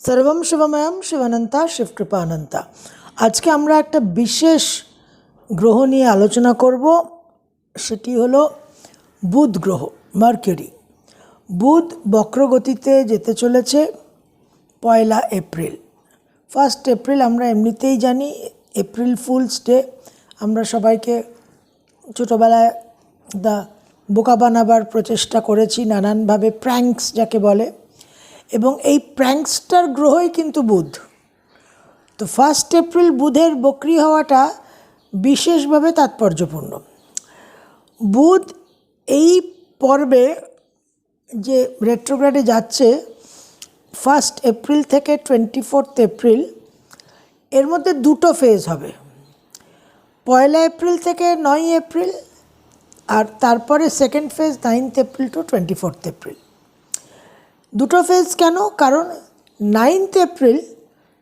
সর্বম শিবময়ম শিবানন্তা শিবকৃপানন্তা আজকে আমরা একটা বিশেষ গ্রহ নিয়ে আলোচনা করব, সেটি হলো বুধ গ্রহ, মার্কিউরি। বুধ বক্রগতিতে যেতে চলেছে পয়লা এপ্রিল। ফার্স্ট এপ্রিল আমরা এমনিতেই জানি, এপ্রিল ফুলস ডে। আমরা সবাইকে ছোটোবেলায় দা বোকা বানাবার প্রচেষ্টা করেছি, নানানভাবে প্র্যাঙ্কস যাকে বলে। এবং এই প্র্যাঙ্কস্টার গ্রহই কিন্তু বুধ। তো ফার্স্ট এপ্রিল বুধের বকরি হওয়াটা বিশেষভাবে তাৎপর্যপূর্ণ। বুধ এই পর্বে যে রেট্রোগ্রাডে যাচ্ছে ফার্স্ট এপ্রিল থেকে টোয়েন্টি ফোর্থ এপ্রিল এর মধ্যে দুটো ফেজ হবে। পয়লা এপ্রিল থেকে নয় এপ্রিল আর তারপরে second phase ninth April to twenty fourth April দুটো ফেজ কেন? কারণ নাইনথ এপ্রিল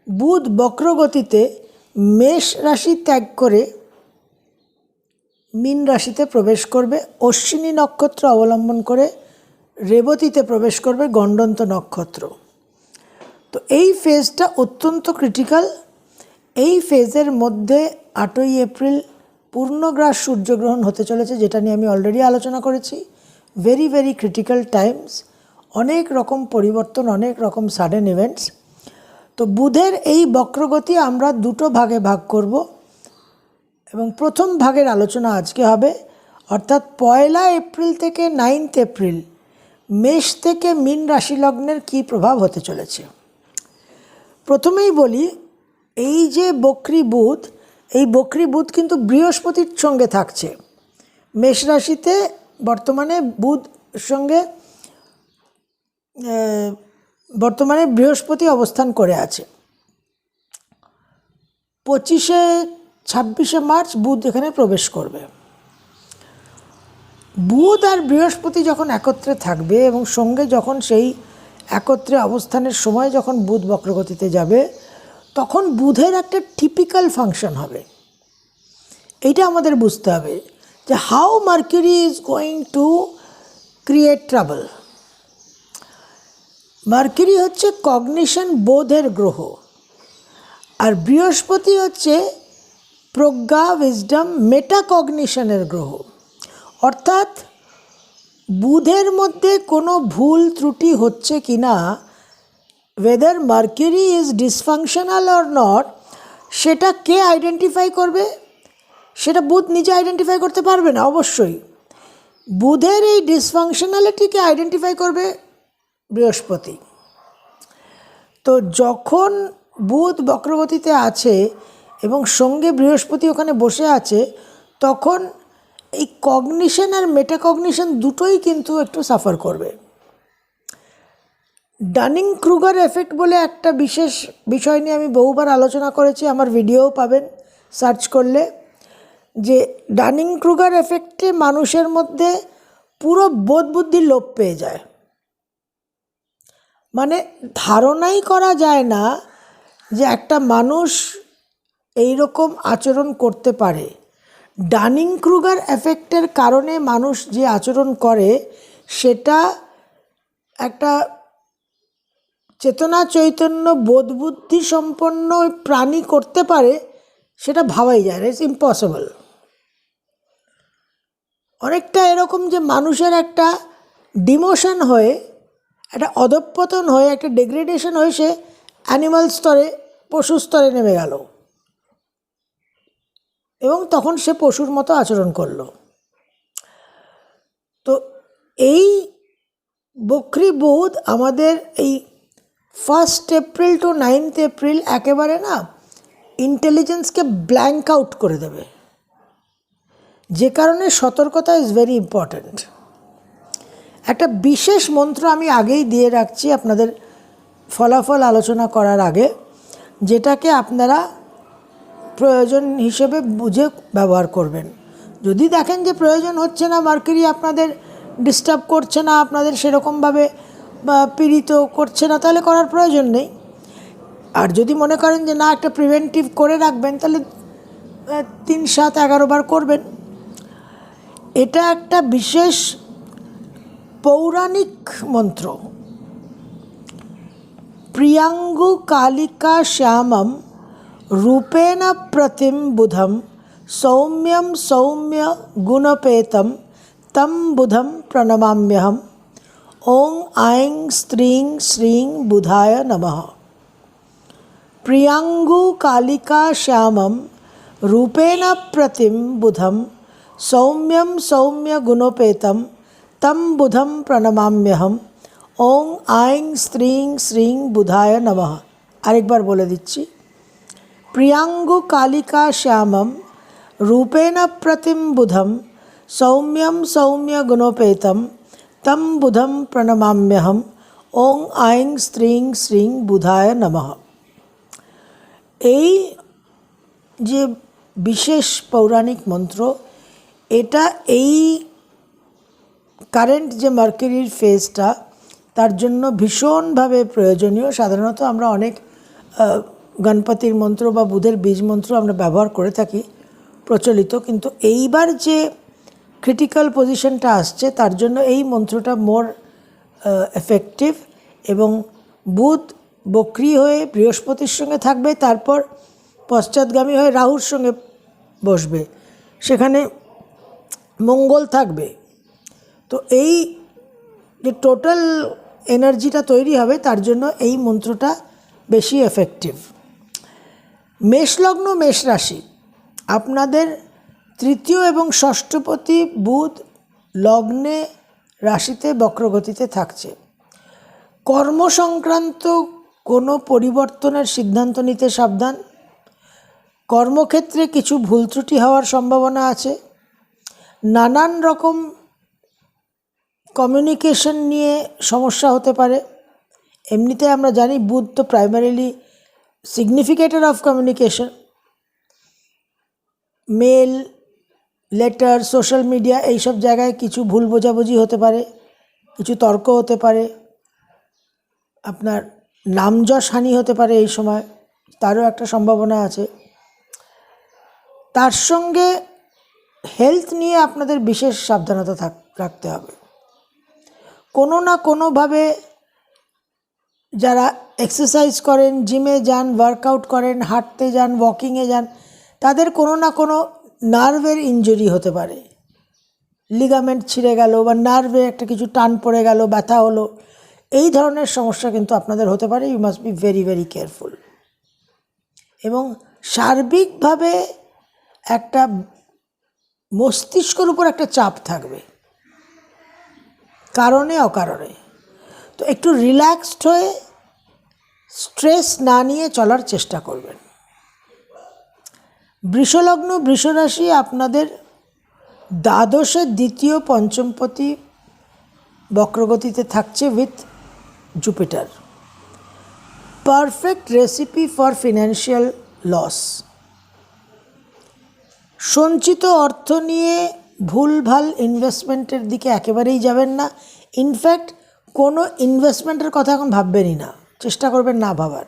বুধ বক্রগতিতে মেষ রাশি ত্যাগ করে মীন রাশিতে প্রবেশ করবে। অশ্বিনী নক্ষত্র অবলম্বন করে রেবতীতে প্রবেশ করবে গণ্ডন্ত নক্ষত্র। তো এই ফেজটা অত্যন্ত ক্রিটিক্যাল এই ফেজের মধ্যে আটই এপ্রিল পূর্ণগ্রাস সূর্যগ্রহণ হতে চলেছে, যেটা নিয়ে আমি অলরেডি আলোচনা করেছি। ভেরি ভেরি ক্রিটিক্যাল টাইমস অনেক রকম পরিবর্তন, অনেক রকম সাডেন ইভেন্টস তো বুধের এই বক্রগতি আমরা দুটো ভাগে ভাগ করব এবং প্রথম ভাগের আলোচনা আজকে হবে, অর্থাৎ পয়লা এপ্রিল থেকে নাইনথ এপ্রিল, মেষ থেকে মীন রাশি লগ্নের কী প্রভাব হতে চলেছে। প্রথমেই বলি, এই যে বক্রি বুধ, এই বক্রি বুধ কিন্তু বৃহস্পতির সঙ্গে থাকছে। মেষ রাশিতে বর্তমানে বুধ সঙ্গে বর্তমানে বৃহস্পতি অবস্থান করে আছে। পঁচিশে, ছাব্বিশে মার্চ বুধ এখানে প্রবেশ করবে। বুধ আর বৃহস্পতি যখন একত্রে থাকবে এবং সঙ্গে যখন সেই একত্রে অবস্থানের সময় যখন বুধ বক্রগতিতে যাবে, তখন বুধের একটা টিপিক্যাল ফাংশন হবে। এইটা আমাদের বুঝতে হবে যে how mercury is going to create trouble mercury হচ্ছে কগনিশন বোধের গ্রহ, আর বৃহস্পতি হচ্ছে প্রজ্ঞা, উইজডম, মেটাকগনিশনের গ্রহ। অর্থাৎ বুধের মধ্যে কোনো ভুল ত্রুটি হচ্ছে কি না whether mercury is dysfunctional or not সেটা কে আইডেন্টিফাই করবে? সেটা বুধ নিজে আইডেন্টিফাই করতে পারবে না, অবশ্যই। বুধের এই ডিসফাংশনালিটিকে আইডেন্টিফাই করবে? বৃহস্পতি। তো যখন বুধ বক্রগতিতে আছে এবং সঙ্গে বৃহস্পতি ওখানে বসে আছে, তখন এই কগনিশন আর মেটাকগনিশন দুটোই কিন্তু একটু সাফার করবে। ডানিং ক্রুগার এফেক্ট বলে একটা বিশেষ বিষয় নিয়ে আমি বহুবার আলোচনা করেছি, আমার ভিডিও পাবেন সার্চ করলে। যে ডানিং ক্রুগার এফেক্টে মানুষের মধ্যে পুরো বোধ বুদ্ধির লোপ পেয়ে যায়। মানে ধারণাই করা যায় না যে একটা মানুষ এই রকম আচরণ করতে পারে। ডানিং ক্রুগার এফেক্টের কারণে মানুষ যে আচরণ করে, সেটা একটা চেতনা চৈতন্য বোধবুদ্ধি সম্পন্ন প্রাণী করতে পারে, সেটা ভাবাই যায় না ইটস ইম্পসিবল অনেকটা এরকম যে মানুষের একটা ডিমোশন হয়ে একটা অধঃপতন হয়ে, একটা ডেগ্রেডেশন হয়ে সে অ্যানিমাল স্তরে, পশু স্তরে নেমে গেল। এবং তখন সে পশুর মতো আচরণ করল। তো এই বকরি বুধ আমাদের এই first April to ninth April একেবারে না ইন্টেলিজেন্সকে ব্ল্যাঙ্ক আউট করে দেবে। যে কারণে সতর্কতা ইজ ভেরি ইম্পর্ট্যান্ট একটা বিশেষ মন্ত্র আমি আগেই দিয়ে রাখছি আপনাদের ফলাফল আলোচনা করার আগে, যেটাকে আপনারা প্রয়োজন হিসেবে বুঝে ব্যবহার করবেন। যদি দেখেন যে প্রয়োজন হচ্ছে না মার্কেরি আপনাদের ডিস্টার্ব করছে না, আপনাদের সেরকমভাবে পীড়িত করছে না, তাহলে করার প্রয়োজন নেই। আর যদি মনে করেন যে না, একটা প্রিভেন্টিভ করে রাখবেন, তাহলে তিন সাত এগারো বার করবেন। এটা একটা বিশেষ পৌরাণিক মন্ত্র প্রিয়াঙ্গু কালিকা শ্যামম রূপেণ প্রতিম বুধম সৌম্যম সৌম্য গুণপেতম তম বুধম প্রণমাম্যহম ওং আইং স্ত্রিং শ্রীং বুধায় নমঃ প্রিয়াঙ্গু কালিকা শ্যামম রূপেণ প্রতিম বুধম সৌম্যম সৌম্য গুণোপেতম তম বুধম প্রণমাম্যহম ওং আইং স্ত্রিং শ্রীং বুধায় নমঃ আরেকবার বলে দিচ্ছি প্রিয়াঙ্গু কালিকা শ্যামম রূপেণ প্রতিম বুধম সৌম্যম সৌম্য গুণোপেতম তম বুধম প্রণমাম্যহম ওং আইং স্ত্রিং শ্রীং বুধায় নমঃ এই যে বিশেষ পৌরাণিক মন্ত্র এটা এই কারেন্ট যে মার্কেরির ফেজটা তার জন্য ভীষণভাবে প্রয়োজনীয়। সাধারণত আমরা অনেক গণপতির মন্ত্র বা বুধের বীজ মন্ত্র আমরা ব্যবহার করে থাকি, প্রচলিত। কিন্তু এইবার যে ক্রিটিক্যাল পজিশনটা আসছে, তার জন্য এই মন্ত্রটা মোর এফেক্টিভ এবং বুধ বক্রি হয়ে বৃহস্পতির সঙ্গে থাকবে, তারপর পশ্চাৎগামী হয়ে রাহুর সঙ্গে বসবে। সেখানে মঙ্গল থাকবে। তো এই যে টোটাল এনার্জিটা তৈরি হবে, তার জন্য এই মন্ত্রটা বেশি এফেক্টিভ মেষলগ্ন মেষ রাশি, আপনাদের তৃতীয় এবং ষষ্ঠপতি বুধ লগ্নে রাশিতে বক্রগতিতে থাকছে। কর্ম সংক্রান্ত কোনো পরিবর্তনের সিদ্ধান্ত নিতে সাবধান। কর্মক্ষেত্রে কিছু ভুল ত্রুটি হওয়ার সম্ভাবনা আছে। নানান রকম কমিউনিকেশন নিয়ে সমস্যা হতে পারে। এমনিতে আমরা জানি বুধ তো primarily significator of communication mail letter social media এইসব জায়গায় কিছু ভুল বোঝাবুঝি হতে পারে, কিছু তর্ক হতে পারে। আপনার নামযশ হানি হতে পারে এই সময়, তারও একটা সম্ভাবনা আছে। তার সঙ্গে হেলথ নিয়ে আপনাদের বিশেষ সাবধানতা থাক, রাখতে হবে। কোনো না কোনোভাবে যারা এক্সারসাইজ করেন জিমে যান ওয়ার্কআউট করেন, হাঁটতে যান ওয়াকিংয়ে যান, তাদের কোনো না কোনো নার্ভের ইনজুরি হতে পারে। লিগামেন্ট ছিঁড়ে গেল বা নার্ভে একটা কিছু টান পড়ে গেল, ব্যথা হলো, এই ধরনের সমস্যা কিন্তু আপনাদের হতে পারে। You must be very very careful এবং সার্বিকভাবে একটা মস্তিষ্কর উপর একটা চাপ থাকবে। কারণে অকারণে। তো একটু রিল্যাক্সড হয়ে স্ট্রেস না নিয়ে চলার চেষ্টা করবেন। বৃষলগ্ন বৃষরাশি আপনাদের দ্বাদশের দ্বিতীয় পঞ্চমপতি বক্রগতিতে থাকছে with Jupiter perfect recipe for financial loss সঞ্চিত অর্থ নিয়ে ভুলভাল ইনভেস্টমেন্টের দিকে একেবারেই যাবেন না। ইনফ্যাক্ট কোনো ইনভেস্টমেন্টের কথা এখন ভাববেনই না। চেষ্টা করবেন না ভাবার।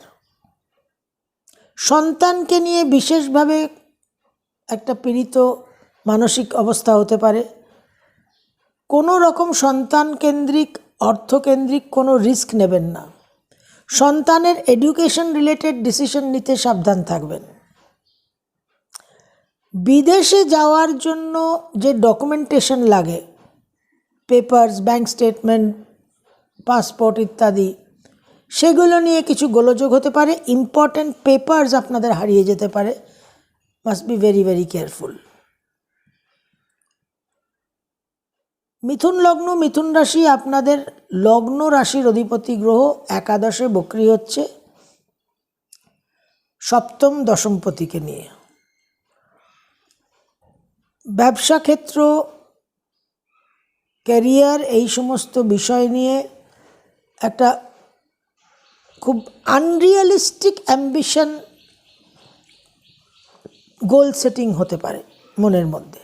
সন্তানকে নিয়ে বিশেষভাবে একটা পীড়িত মানসিক অবস্থা হতে পারে। কোনো রকম সন্তান কেন্দ্রিক অর্থকেন্দ্রিক কোনো রিস্ক নেবেন না। সন্তানের এডুকেশন রিলেটেড ডিসিশন নিতে সাবধান থাকবেন। বিদেশে যাওয়ার জন্য যে ডকুমেন্টেশন লাগে পেপারস ব্যাংক স্টেটমেন্ট পাসপোর্ট ইত্যাদি, সেগুলো নিয়ে কিছু গোলযোগ হতে পারে ইম্পর্ট্যান্ট পেপারস আপনাদের হারিয়ে যেতে পারে। Must be very very careful মিথুন লগ্ন, মিথুন রাশি আপনাদের লগ্ন রাশির অধিপতি গ্রহ একাদশে বক্রি হচ্ছে সপ্তম দশমপতিকে নিয়ে। ব্যবসা ক্ষেত্র, ক্যারিয়ার এই সমস্ত বিষয় নিয়ে একটা খুব আনরিয়ালিস্টিক অ্যাম্বিশন গোল সেটিং হতে পারে মনের মধ্যে।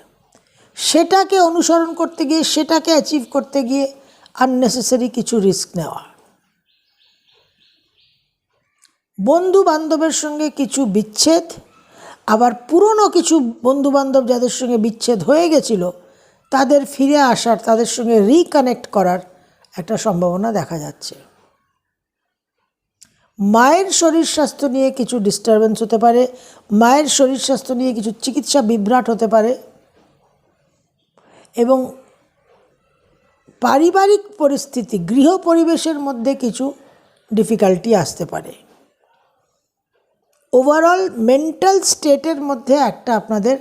সেটাকে অনুসরণ করতে গিয়ে, সেটাকে অ্যাচিভ করতে গিয়ে আননেসেসারি কিছু রিস্ক নেওয়া। বন্ধু বান্ধবের সঙ্গে কিছু বিচ্ছেদ আবার পুরনো কিছু বন্ধু বান্ধব যাদের সঙ্গে বিচ্ছেদ হয়ে গেছিল, তাদের ফিরে আসার, তাদের সঙ্গে রিকানেক্ট করার একটা সম্ভাবনা দেখা যাচ্ছে। মায়ের শরীর স্বাস্থ্য নিয়ে কিছু ডিস্টারবেন্স হতে পারে, মায়ের শরীর স্বাস্থ্য নিয়ে কিছু চিকিৎসা বিভ্রাট হতে পারে এবং পারিবারিক পরিস্থিতি, গৃহ পরিবেশের মধ্যে কিছু ডিফিকাল্টি আসতে পারে। ওভারঅল মেন্টাল স্টেটের মধ্যে একটা আপনাদের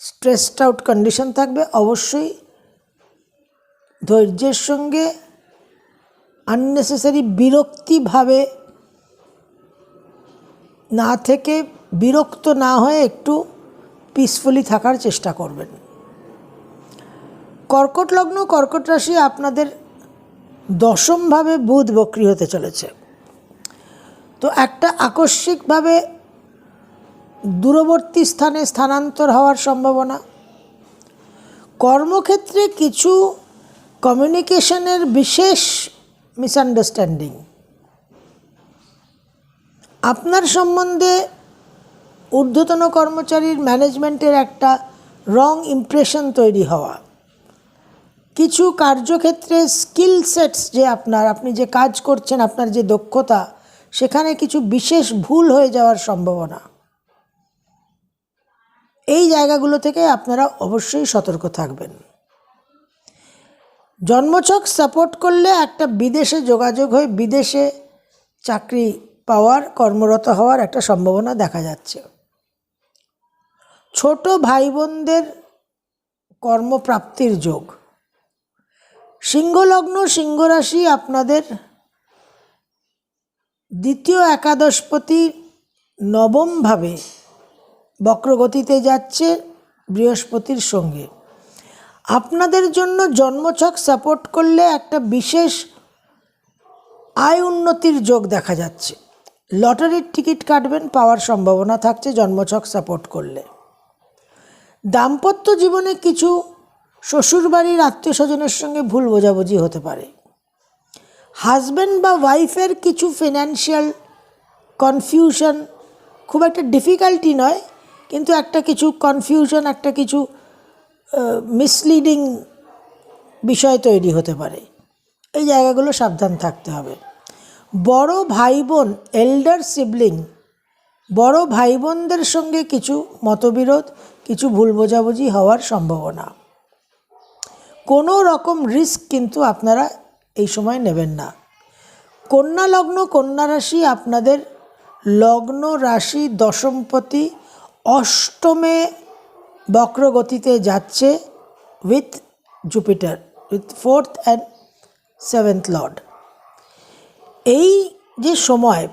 স্ট্রেসড আউট কন্ডিশন থাকবে। অবশ্যই ধৈর্যের সঙ্গে আননেসেসারি বিরক্তিভাবে না থেকে বিরক্ত না হয়ে একটু পিসফুলি থাকার চেষ্টা করবেন। কর্কট লগ্ন, কর্কট রাশি আপনাদের দশমভাবে বুধ বক্রি হতে চলেছে। তো একটা আকস্মিকভাবে দূরবর্তী স্থানে স্থানান্তর হওয়ার সম্ভাবনা। কর্মক্ষেত্রে কিছু কমিউনিকেশনের বিশেষ মিসআন্ডারস্ট্যান্ডিং আপনার সম্বন্ধে ঊর্ধ্বতন কর্মচারীর ম্যানেজমেন্টের একটা রং ইমপ্রেশন তৈরি হওয়া। কিছু কার্যক্ষেত্রে স্কিল সেটস যে আপনার, আপনি যে কাজ করছেন, আপনার যে দক্ষতা সেখানে কিছু বিশেষ ভুল হয়ে যাওয়ার সম্ভাবনা। এই জায়গাগুলো থেকে আপনারা অবশ্যই সতর্ক থাকবেন। জন্মছক সাপোর্ট করলে একটা বিদেশে যোগাযোগ হয়ে বিদেশে চাকরি পাওয়ার, কর্মরত হওয়ার একটা সম্ভাবনা দেখা যাচ্ছে। ছোট ভাই বোনদের কর্মপ্রাপ্তির যোগ। সিংহলগ্ন সিংহ রাশি আপনাদের দ্বিতীয় একাদশপতি নবমভাবে বক্রগতিতে যাচ্ছে বৃহস্পতির সঙ্গে। আপনাদের জন্য জন্মছক সাপোর্ট করলে একটা বিশেষ আয় উন্নতির যোগ দেখা যাচ্ছে। লটারির টিকিট কাটবেন, পাওয়ার সম্ভাবনা থাকছে, জন্মছক সাপোর্ট করলে। দাম্পত্য জীবনে কিছু শ্বশুরবাড়ির আত্মীয় স্বজনের সঙ্গে ভুল বোঝাবুঝি হতে পারে। হাজব্যান্ড বা ওয়াইফের কিছু ফিনান্সিয়াল কনফিউশন খুব একটা ডিফিকাল্টি নয়, কিন্তু একটা কিছু কনফিউশন একটা কিছু মিসলিডিং বিষয় তৈরি হতে পারে। এই জায়গাগুলো সাবধান থাকতে হবে। বড় ভাই বোন এল্ডার সিবলিং বড় ভাই বোনদের সঙ্গে কিছু মতবিরোধ, কিছু ভুল বোঝাবুঝি হওয়ার সম্ভাবনা। কোনো রকম রিস্ক কিন্তু আপনারা এই সময় নেবেন না। কন্যা লগ্ন, কন্যা রাশি আপনাদের লগ্ন রাশি দশমপতি অষ্টমে বক্রগতিতে যাচ্ছে with Jupiter with fourth and seventh lord এই যে সময়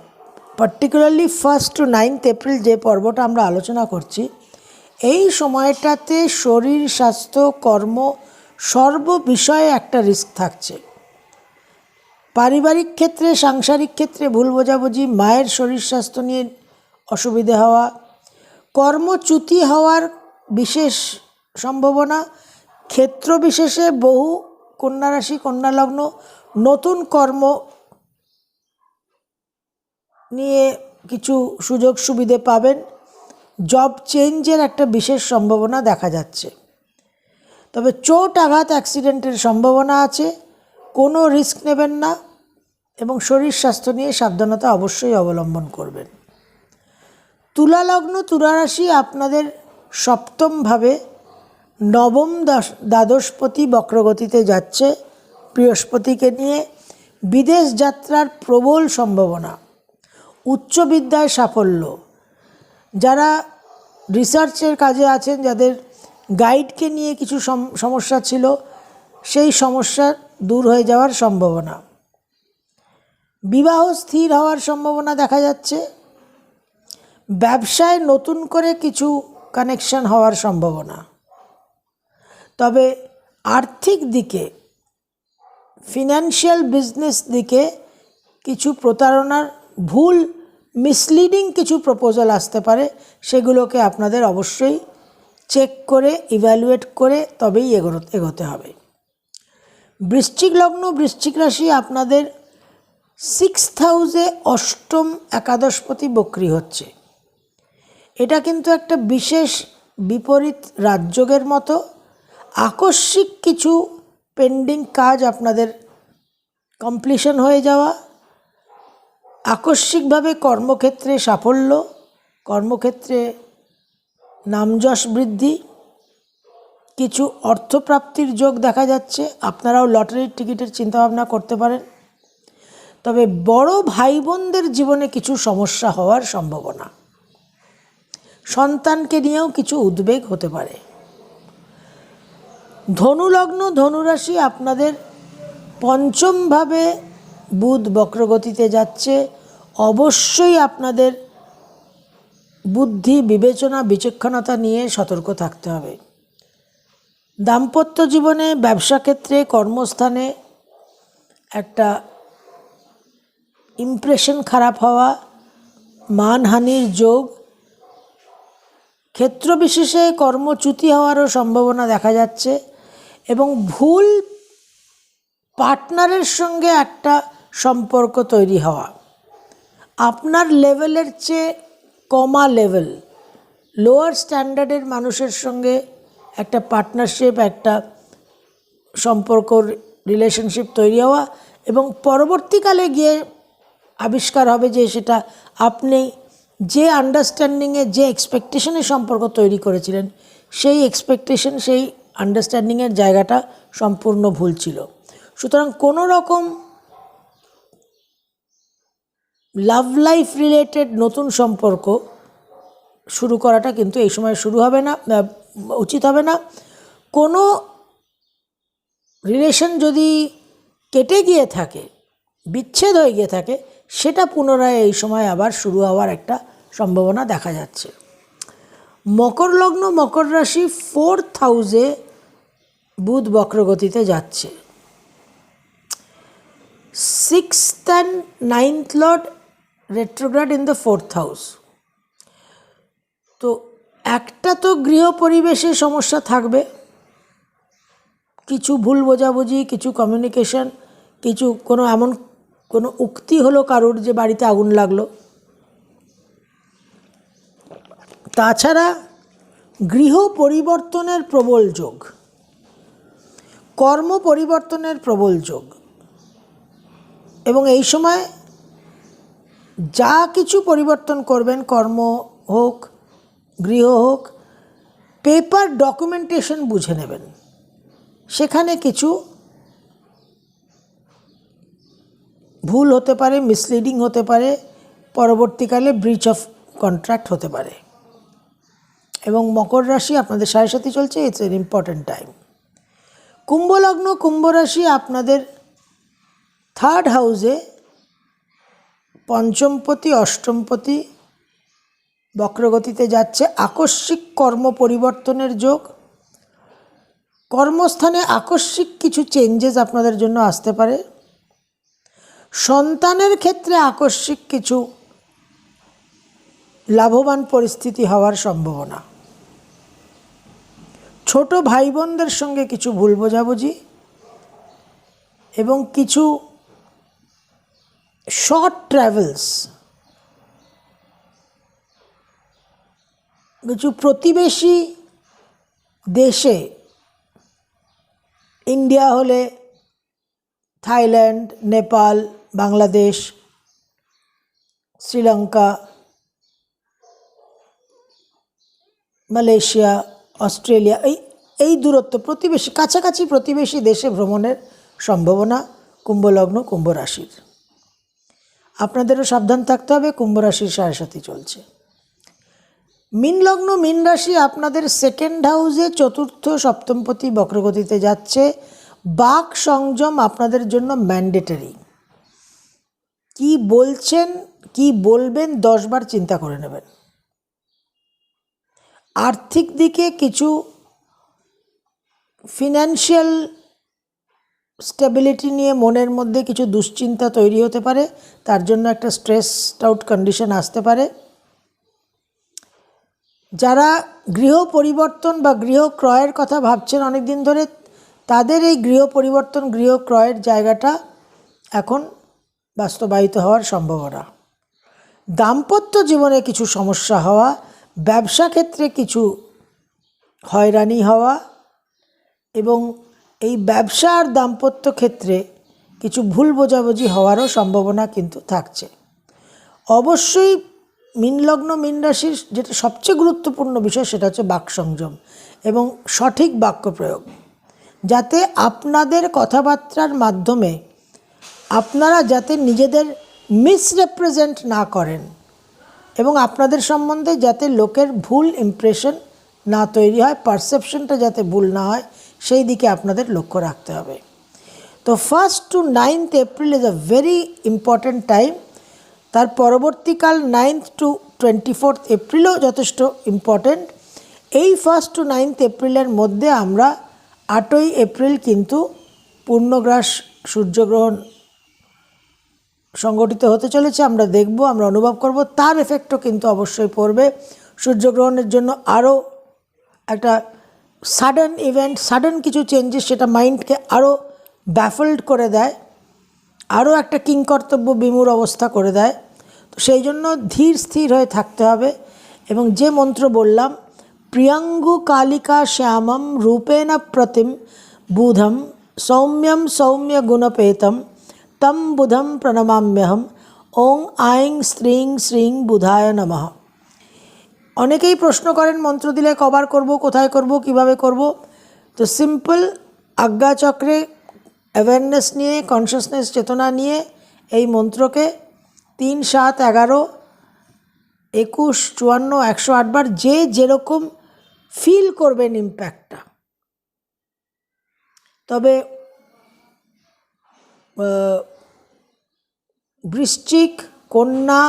particularly first to ninth April যে পর্বটা আমরা আলোচনা করছি, এই সময়টাতে শরীর, স্বাস্থ্য, কর্ম সর্ব বিষয়ে একটা রিস্ক থাকছে। পারিবারিক ক্ষেত্রে, সাংসারিক ক্ষেত্রে ভুল বোঝাবুঝি, মায়ের শরীর স্বাস্থ্য নিয়ে অসুবিধে হওয়া, কর্মচ্যুতি হওয়ার বিশেষ সম্ভাবনা, ক্ষেত্র বিশেষে বহু কন্যা রাশি, কন্যা নতুন কর্ম নিয়ে কিছু সুযোগ সুবিধে পাবেন। জব চেঞ্জের একটা বিশেষ সম্ভাবনা দেখা যাচ্ছে। তবে চোট আঘাত, অ্যাক্সিডেন্টের সম্ভাবনা আছে। কোনো রিস্ক নেবেন না এবং শরীর স্বাস্থ্য নিয়ে সাবধানতা অবশ্যই অবলম্বন করবেন। তুলা লগ্ন তুলা রাশি আপনাদের সপ্তমভাবে নবম দশ, দ্বাদশপতি বক্রগতিতে যাচ্ছে। বৃহস্পতিকে নিয়ে বিদেশ যাত্রার প্রবল সম্ভাবনা। উচ্চ বিদ্যায় সাফল্য। যারা রিসার্চের কাজে আছেন, যাদের গাইডকে নিয়ে কিছু সমস্যা ছিল, সেই সমস্যা দূর হয়ে যাওয়ার সম্ভাবনা। বিবাহ স্থির হওয়ার সম্ভাবনা দেখা যাচ্ছে। ব্যবসায় নতুন করে কিছু কানেকশন হওয়ার সম্ভাবনা। তবে আর্থিক দিকে ফিনান্সিয়াল বিজনেস দিকে কিছু প্রতারণার ভুল মিসলিডিং কিছু প্রপোজাল আসতে পারে, সেগুলোকে আপনাদের অবশ্যই চেক করে ইভ্যালুয়েট করে তবেই এগোতে হবে। বৃশ্চিক লগ্ন, বৃশ্চিক রাশি আপনাদের সিক্স হাউসে অষ্টম একাদশপতি বক্রি হচ্ছে। এটা কিন্তু একটা বিশেষ বিপরীত রাজযোগের মতো। আকস্মিক কিছু পেন্ডিং কাজ আপনাদের কমপ্লিশন হয়ে যাওয়া। আকস্মিকভাবে কর্মক্ষেত্রে সাফল্য, কর্মক্ষেত্রে নামযশ বৃদ্ধি কিছু অর্থপ্রাপ্তির যোগ দেখা যাচ্ছে। আপনারাও লটারির টিকিটের চিন্তাভাবনা করতে পারেন। তবে বড় ভাই বোনদের জীবনে কিছু সমস্যা হওয়ার সম্ভাবনা। সন্তানকে নিয়েও কিছু উদ্বেগ হতে পারে। ধনুলগ্ন ধনুরাশি আপনাদের পঞ্চমভাবে বুধ বক্রগতিতে যাচ্ছে। অবশ্যই আপনাদের বুদ্ধি, বিবেচনা, বিচক্ষণতা নিয়ে সতর্ক থাকতে হবে। দাম্পত্য জীবনে ব্যবসা ক্ষেত্রে, কর্মস্থানে একটা ইমপ্রেশন খারাপ হওয়া, মানহানির যোগ ক্ষেত্রবিশেষে কর্মচ্যুতি হওয়ারও সম্ভাবনা দেখা যাচ্ছে এবং ভুল পার্টনারের সঙ্গে একটা সম্পর্ক তৈরি হওয়া। আপনার লেভেলের চেয়ে কমা লেভেল লোয়ার স্ট্যান্ডার্ডের মানুষের সঙ্গে একটা পার্টনারশিপ একটা সম্পর্ক রিলেশনশিপ তৈরি হওয়া এবং পরবর্তীকালে গিয়ে আবিষ্কার হবে যে সেটা আপনি যে আন্ডারস্ট্যান্ডিংয়ে যে এক্সপেকটেশনে সম্পর্ক তৈরি করেছিলেন, সেই এক্সপেকটেশন সেই আন্ডারস্ট্যান্ডিংয়ের জায়গাটা সম্পূর্ণ ভুল ছিল। সুতরাং কোনো রকম লাভ লাইফ রিলেটেড নতুন সম্পর্ক শুরু করাটা কিন্তু এই সময় শুরু হবে না। উচিত হবে না। কোনো রিলেশন যদি কেটে গিয়ে থাকে, বিচ্ছেদ হয়ে গিয়ে থাকে, সেটা পুনরায় এই সময় আবার শুরু হওয়ার একটা সম্ভাবনা দেখা যাচ্ছে। মকর লগ্ন, মকর রাশি ফোর্থ হাউসে বুধ বক্রগতিতে যাচ্ছে। Sixth and ninth lord retrograde in the fourth house তো একটা তো গৃহ পরিবেশে সমস্যা থাকবে। কিছু ভুল বোঝাবুঝি, কিছু কমিউনিকেশন কিছু কোনো এমন কোনো উক্তি হলো কারুর যে বাড়িতে আগুন লাগল। তাছাড়া গৃহ পরিবর্তনের প্রবল যোগ, কর্ম পরিবর্তনের প্রবল যোগ। এবং এই সময় যা কিছু পরিবর্তন করবেন, কর্ম হোক গৃহ হোক পেপার ডকুমেন্টেশন বুঝে নেবেন। সেখানে কিছু ভুল হতে পারে মিসলিডিং হতে পারে, পরবর্তীকালে ব্রিচ অফ কন্ট্রাক্ট হতে পারে। এবং মকর রাশি আপনাদের সাড়ে সাথে চলছে ইটস এন ইম্পর্ট্যান্ট টাইম কুম্ভলগ্ন, কুম্ভ রাশি আপনাদের থার্ড হাউসে পঞ্চমপতি, অষ্টমপতি বক্রগতিতে যাচ্ছে। আকস্মিক কর্ম পরিবর্তনের যোগ। কর্মস্থানে আকস্মিক কিছু চেঞ্জেস আপনাদের জন্য আসতে পারে। সন্তানের ক্ষেত্রে আকস্মিক কিছু লাভবান পরিস্থিতি হওয়ার সম্ভাবনা। ছোট ভাই বোনদের সঙ্গে কিছু ভুল বোঝাবুঝি এবং কিছু শর্ট ট্রাভেলস কিছু প্রতিবেশী দেশে ইন্ডিয়া হলে, Thailand, Nepal, Bangladesh, Sri Lanka, Malaysia, Australia, এই এই দূরত্ব প্রতিবেশী, কাছাকাছি প্রতিবেশী দেশে ভ্রমণের সম্ভাবনা কুম্ভলগ্ন কুম্ভ রাশির আপনাদেরও সাবধান থাকতে হবে কুম্ভ রাশির সাড়ে সাথে চলছে। মিন লগ্ন, মিন রাশি আপনাদের সেকেন্ড হাউসে চতুর্থ, সপ্তমপতি বক্রগতিতে যাচ্ছে। বাক সংযম আপনাদের জন্য ম্যান্ডেটরি কি বলছেন, কি বলবেন, দশবার চিন্তা করে নেবেন। আর্থিক দিকে কিছু ফিনান্সিয়াল স্টেবিলিটি নিয়ে মনের মধ্যে কিছু দুশ্চিন্তা তৈরি হতে পারে। তার জন্য একটা স্ট্রেস আউট কন্ডিশন আসতে পারে। যারা গৃহ পরিবর্তন বা গৃহ ক্রয়ের কথা ভাবছেন অনেক দিন ধরে তাদের এই গৃহ পরিবর্তন গৃহ ক্রয়ের জায়গাটা এখন বাস্তবায়িত হওয়ার সম্ভাবনা। দাম্পত্য জীবনে কিছু সমস্যা হওয়া, ব্যবসা ক্ষেত্রে কিছু হয়রানি হওয়া এবং এই ব্যবসা আর দাম্পত্য ক্ষেত্রে কিছু ভুল বোঝাবুঝি হওয়ারও সম্ভাবনা কিন্তু থাকছে। অবশ্যই মিন লগ্ন মিন রাশির যেটা সবচেয়ে গুরুত্বপূর্ণ বিষয় সেটা হচ্ছে বাক সংযম এবং সঠিক বাক্য প্রয়োগ। যাতে আপনাদের কথাবার্তার মাধ্যমে আপনারা যাতে নিজেদের মিসরেপ্রেজেন্ট না করেন এবং আপনাদের সম্বন্ধে যাতে লোকের ভুল ইমপ্রেশন না তৈরি হয় পারসেপশনটা যাতে ভুল না হয়, সেই দিকে আপনাদের লক্ষ্য রাখতে হবে। তো first to ninth April is a very important time তার পরবর্তীকাল নাইনথ টু টোয়েন্টি ফোর্থ এপ্রিলও যথেষ্ট ইম্পর্টেন্ট এই ফার্স্ট টু নাইনথ এপ্রিলের মধ্যে আমরা আটই এপ্রিল কিন্তু পূর্ণগ্রাস সূর্যগ্রহণ সংগঠিত হতে চলেছে। আমরা দেখব, আমরা অনুভব করব, তার এফেক্টও কিন্তু অবশ্যই পড়বে। সূর্যগ্রহণের জন্য আরও একটা সাডেন ইভেন্ট সাডেন কিছু চেঞ্জেস সেটা মাইন্ডকে আরও ব্যাফল্ড করে দেয়। আরও একটা কিংকর্তব্য বিমূর অবস্থা করে দেয়। তো সেই জন্য ধীর স্থির হয়ে থাকতে হবে এবং যে মন্ত্র বললাম, প্রিয়াঙ্গু কালিকা শ্যামম রূপেণ প্রতিম বুধম সৌম্যম সৌম্য গুণপেতম তম বুধম প্রণমাম্যহম ওং আইং স্ত্রিং শ্রিং বুধায় নমঃ। অনেকেই প্রশ্ন করেন, মন্ত্র দিলে কবার করব, কোথায় করব, কীভাবে করব? তো সিম্পল আজ্ঞাচক্রে অ্যাওয়ারনেস নিয়ে কনসিয়াসনেস চেতনা নিয়ে এই মন্ত্রকে তিন, সাত, এগারো, একুশ, চুয়ান্ন, একশো আটবার যে যেরকম ফিল করবেন ইম্প্যাক্টটা তবে বৃশ্চিক, কন্যা,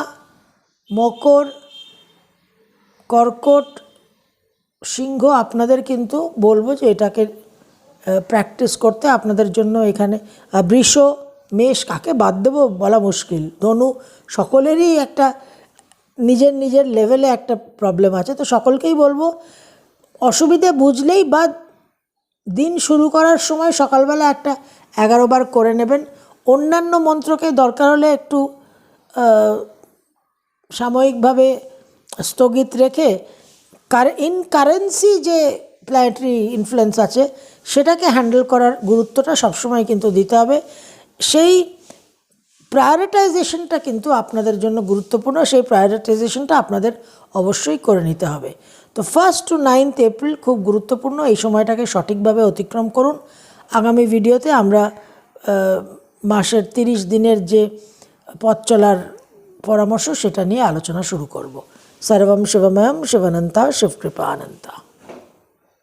মকর, কর্কট, সিংহ আপনাদের কিন্তু বলব যে এটাকে প্র্যাকটিস করতে আপনাদের জন্য এখানে বৃষ, মেষ কাকে বাদ দেবো বলা মুশকিল। ধনু সকলেরই একটা, নিজের নিজের লেভেলে একটা প্রবলেম আছে। তো সকলকেই বলব, অসুবিধে বুঝলেই বা দিন শুরু করার সময় সকালবেলা একটা এগারো বার করে নেবেন। অন্যান্য মন্ত্রকে দরকার হলে একটু সাময়িকভাবে স্থগিত রেখে, কার ইন কারেন্সি যে প্ল্যানেটারি ইনফ্লুয়েন্স আছে, সেটাকে হ্যান্ডেল করার গুরুত্বটা সবসময় কিন্তু দিতে হবে। সেই প্রায়োরিটাইজেশনটা কিন্তু আপনাদের জন্য গুরুত্বপূর্ণ, সেই প্রায়োরিটাইজেশনটা আপনাদের অবশ্যই করে নিতে হবে। তো ফার্স্ট টু নাইনথ এপ্রিল খুব গুরুত্বপূর্ণ, এই সময়টাকে সঠিকভাবে অতিক্রম করুন। আগামী ভিডিওতে আমরা মাসের তিরিশ দিনের যে পথ চলার পরামর্শ, সেটা নিয়ে আলোচনা শুরু করব। সর্বম শিবময়ম শিবানন্তা শিবকৃপা আনন্তা